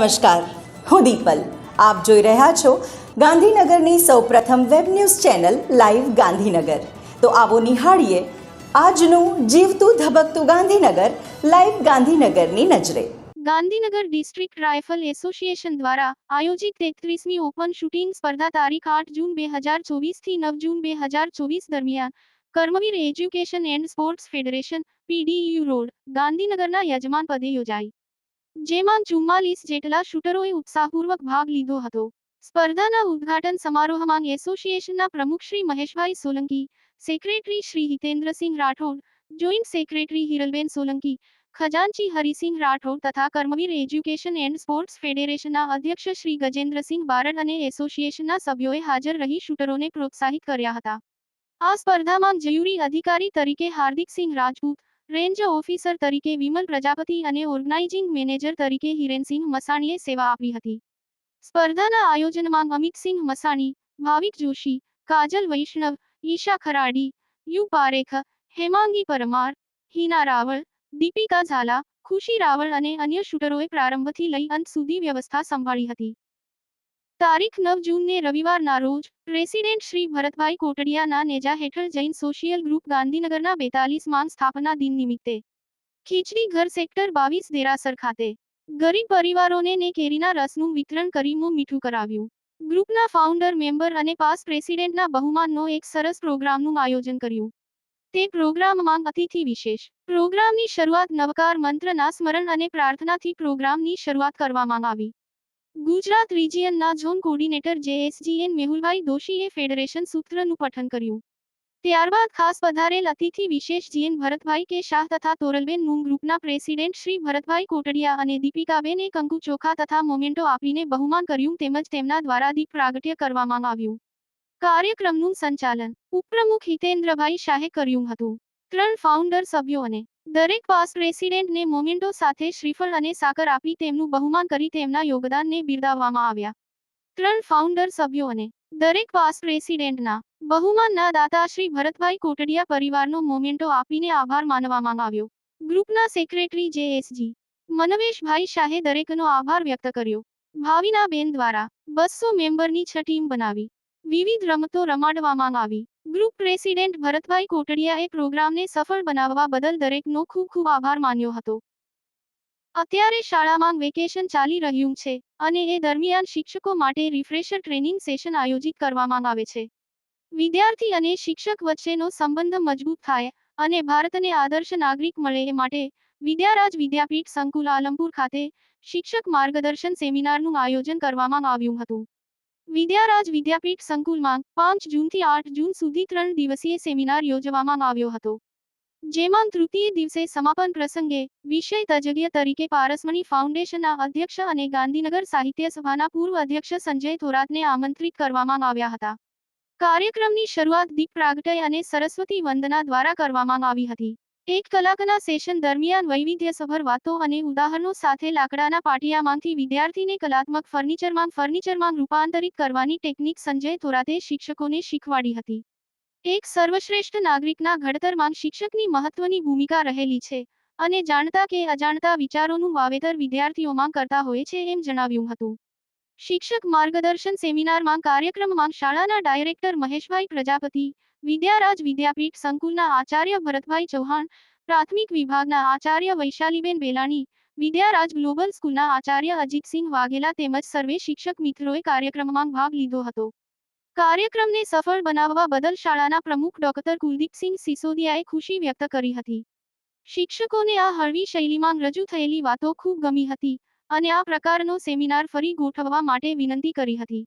નમસ્કાર, હું દીપલ. આપ જોઈ રહ્યા છો ગાંધીનગરની સૌપ્રથમ web news channel live Gandhinagar. તો આવો નિહાળીએ આજનું જીવતું ધબકતું ગાંધીનગર, લાઈવ ગાંધીનગરની નજરે. ગાંધીનગર ડિસ્ટ્રિક્ટ રાઇફલ એસોસિએશન દ્વારા આયોજિત તેત્રીસમી ઓપન શૂટિંગ સ્પર્ધા તારીખ આઠ જૂન બે હજાર ચોવીસથી નવ જૂન બે હજાર ચોવીસ દરમિયાન Karmaveer education and sports federation, PDU road, ગાંધીનગરના યજમાન પદે યોજાઈ. જેમાં ચુમ્માલીસ જેટલા શૂટરોએ ઉત્સાહપૂર્વક ભાગ લીધો હતો. સ્પર્ધાના ઉદ્ઘાટન સમારોહમાં એસોસિએશનના પ્રમુખ Shri Maheshbhai Solanki, secretary Shri Hitendrasinh Rathod, joint secretary Hiralben Solanki, ખજાનચી Harisinh Rathod તથા કર્મવીર એજ્યુકેશન એન્ડ સ્પોર્ટ્સ ફેડરેશનના અધ્યક્ષ શ્રી ગજેન્દ્રસિંહ બારડ અને એસોસિએશનના સભ્યોએ હાજર રહી શૂટરોને પ્રોત્સાહિત કર્યા હતા. આ સ્પર્ધામાં જયુરી અધિકારી તરીકે હાર્દિકસિંહ રાજપૂત રેન્જ ઓફિસર તરીકે વિમલ પ્રજાપતિ અને ઓર્ગનાઇઝિંગ મેનેજર તરીકે હિરેનસિંહ મસાણીએ સેવા આપી હતી. સ્પર્ધાના આયોજનમાં અમિતસિંહ મસાણી, ભાવિક જોશી, કાજલ વૈષ્ણવ, ઈશા ખરાડી, યુ પારેખ, હેમાંગી પરમાર, હિના રાવળ, દીપિકા ઝાલા, ખુશી રાવળ અને અન્ય શૂટરોએ પ્રારંભથી લઈ અંત સુધી વ્યવસ્થા સંભાળી હતી. તારીખ નવ જૂનને રવિવારના રોજ પ્રેસિડેન્ટ શ્રી ભરતભાઈ કોટડિયાના નેજા હેઠળ જૈન સોશિયલ ગ્રુપ ગાંધીનગરના બેતાલીસ માન સ્થાપના દિન નિમિત્તે ખીચડી ઘર સેક્ટર બાવીસ દેરાસર ખાતે ગરીબ પરિવારોને ને કેરીના રસનું વિતરણ કરી મોં મીઠું કરાવ્યું. ગ્રુપના ફાઉન્ડર, મેમ્બર અને પાસ પ્રેસિડેન્ટના બહુમાનનો એક સરસ પ્રોગ્રામનું આયોજન કર્યું. તે પ્રોગ્રામમાં અતિથિ વિશેષ પ્રોગ્રામની શરૂઆત નવકાર મંત્રના સ્મરણ અને પ્રાર્થનાથી પ્રોગ્રામની શરૂઆત કરવામાં આવી. ગુજરાત રિજિયનના ઝોન કોર્ડિનેટર જેએસજીએન મેહુલભાઈ દોશીએ ફેડરેશન સૂત્રનું પઠન કર્યું. ત્યારબાદ ખાસ પધારેલ અતિથિ વિશેષ જીએન ભરતભાઈ કે શાહ તથા તોરલબેન મુંગ ગ્રુપના પ્રેસિડેન્ટ શ્રી ભરતભાઈ કોટડિયા અને દીપિકાબેને કંકુ ચોખા તથા મોમેન્ટો આપીને બહુમાન કર્યું તેમજ તેમના દ્વારા દીપ પ્રાગટ્ય કરવામાં આવ્યું. કાર્યક્રમનું સંચાલન ઉપપ્રમુખ હિતેન્દ્રભાઈ શાહે કર્યું હતું. ત્રણ ફાઉન્ડર સભ્યોને દરેક પાસ્ટ પ્રેસિડેન્ટને મોમેન્ટો સાથે શ્રીફળ અને સાકર આપી તેમનું બહુમાન કરી તેમના યોગદાનને બિરદાવવામાં આવ્યા. ત્રણ ફાઉન્ડર સભ્યોને દરેક પાસ્ટ પ્રેસિડેન્ટના બહુમાનના દાતા શ્રી ભરતભાઈ કોટડિયા પરિવારનો મોમેન્ટો આપીને આભાર માનવામાં આવ્યો. ગ્રુપના સેક્રેટરી જે એસજી મનવેશભાઈ શાહે દરેકનો આભાર વ્યક્ત કર્યો. ભાવિના બેન દ્વારા બસો મેમ્બરની છ ટીમ બનાવી. વિવિધ રમતો રમાડવામાં આવી. ગ્રુપ પ્રેસિડેન્ટ ભરતભાઈ કોટડિયાએ પ્રોગ્રામને સફળ બનાવવા બદલ દરેકનો ખૂબ ખૂબ આભાર માન્યો હતો. અત્યારે શાળામાં વેકેશન ચાલી રહ્યું છે અને એ દરમિયાન શિક્ષકો માટે રિફ્રેશર ટ્રેનિંગ સેશન આયોજિત કરવામાં આવે છે. વિદ્યાર્થી અને શિક્ષક વચ્ચેનો સંબંધ મજબૂત થાય અને ભારતને આદર્શ નાગરિક મળે એ માટે વિદ્યારાજ વિદ્યાપીઠ સંકુલ આલમપુર ખાતે શિક્ષક માર્ગદર્શન સેમિનારનું આયોજન કરવામાં આવ્યું હતું. વિદ્યારાજ વિદ્યાપીઠ સંકુલમાં પાંચ જૂનથી આઠ જૂન સુધી ત્રણ દિવસીય સેમિનાર યોજવામાં આવ્યો હતો, જેમાં તૃતીય દિવસે સમાપન પ્રસંગે વિષય તજજ્ઞ તરીકે પારસમણી ફાઉન્ડેશનના અધ્યક્ષ અને ગાંધીનગર સાહિત્ય સભાના પૂર્વ અધ્યક્ષ સંજય થોરાતને આમંત્રિત કરવામાં આવ્યા હતા. કાર્યક્રમની શરૂઆત દીપ પ્રાગટય અને સરસ્વતી વંદના દ્વારા કરવામાં આવી હતી. એક કલાકના સેશન દરમિયાન વૈવિધ્યસભર વાતો અને ઉદાહરણો સાથે લાકડાના પાટિયામાંથી વિદ્યાર્થીને કલાત્મક ફર્નિચરમાં ફર્નિચરમાં રૂપાંતરિત કરવાની ટેકનિક સંજય થોરાતે શિક્ષકોને શીખવાડી હતી. એક સર્વશ્રેષ્ઠ નાગરિકના ઘડતરમાં શિક્ષકની મહત્વની ભૂમિકા રહેલી છે અને જાણતા કે અજાણતા વિચારોનું વાવેતર વિદ્યાર્થીઓમાં કરતા હોય છે એમ જણાવ્યું હતું. શિક્ષક માર્ગદર્શન સેમિનારમાં કાર્યક્રમમાં શાળાના ડાયરેક્ટર મહેશભાઈ પ્રજાપતિ વિદ્યારાજ વિદ્યાપીઠ સંકુલના આચાર્ય ભરતભાઈ ચૌહાણ, પ્રાથમિક વિભાગના આચાર્ય વૈશાલીબેન બેલાણી, વિદ્યારાજ ગ્લોબલ સ્કૂલના આચાર્ય અજીતસિંહ વાઘેલા તેમજ સર્વે શિક્ષક મિત્રોએ કાર્યક્રમમાં ભાગ લીધો હતો. કાર્યક્રમને સફળ બનાવવા બદલ શાળાના પ્રમુખ ડોક્ટર કુલદીપસિંહ સિસોદિયાએ ખુશી વ્યક્ત કરી હતી. શિક્ષકોને આ હળવી શૈલીમાં રજૂ થયેલી વાતો ખૂબ ગમી હતી અને આ પ્રકારનો સેમિનાર ફરી ગોઠવવા માટે વિનંતી કરી હતી.